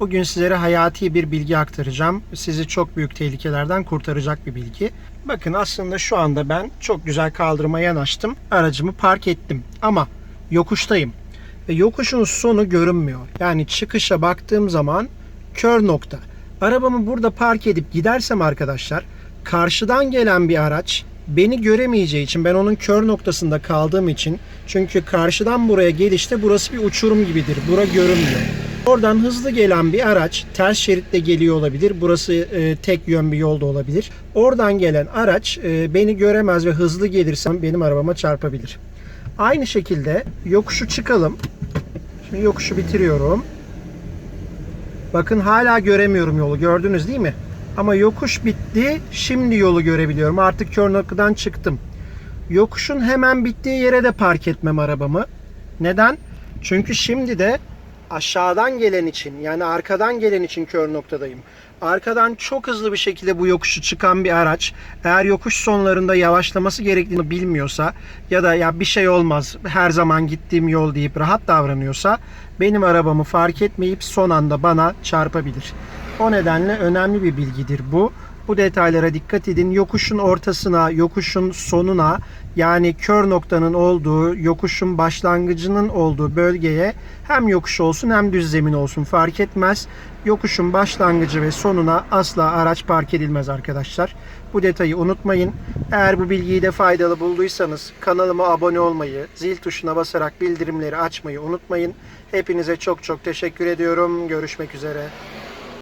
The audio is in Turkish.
Bugün sizlere hayati bir bilgi aktaracağım. Sizi çok büyük tehlikelerden kurtaracak bir bilgi. Bakın aslında şu anda ben çok güzel kaldırıma yanaştım. Aracımı park ettim ama yokuştayım. Ve yokuşun sonu görünmüyor. Yani çıkışa baktığım zaman kör nokta. Arabamı burada park edip gidersem arkadaşlar karşıdan gelen bir araç beni göremeyeceği için ben onun kör noktasında kaldığım için çünkü karşıdan buraya gelişte burası bir uçurum gibidir. Bura görünmüyor. Oradan hızlı gelen bir araç ters şeritte geliyor olabilir. Burası e, tek yön bir yolda olabilir. Oradan gelen araç e, beni göremez ve hızlı gelirsem benim arabama çarpabilir. Aynı şekilde yokuşu çıkalım. Şimdi yokuşu bitiriyorum. Bakın hala göremiyorum yolu. Gördünüz değil mi? Ama yokuş bitti. Şimdi yolu görebiliyorum. Artık kör noktadan çıktım. Yokuşun hemen bittiği yere de park etmem arabamı. Neden? Çünkü şimdi de aşağıdan gelen için yani arkadan gelen için kör noktadayım. Arkadan çok hızlı bir şekilde bu yokuşu çıkan bir araç eğer yokuş sonlarında yavaşlaması gerektiğini bilmiyorsa ya da ya bir şey olmaz her zaman gittiğim yol deyip rahat davranıyorsa benim arabamı fark etmeyip son anda bana çarpabilir. O nedenle önemli bir bilgidir bu. Bu detaylara dikkat edin. Yokuşun ortasına, yokuşun sonuna yani kör noktanın olduğu, yokuşun başlangıcının olduğu bölgeye hem yokuş olsun hem düz zemin olsun fark etmez. Yokuşun başlangıcı ve sonuna asla araç park edilmez arkadaşlar. Bu detayı unutmayın. Eğer bu bilgiyi de faydalı bulduysanız kanalıma abone olmayı, zil tuşuna basarak bildirimleri açmayı unutmayın. Hepinize çok çok teşekkür ediyorum. Görüşmek üzere.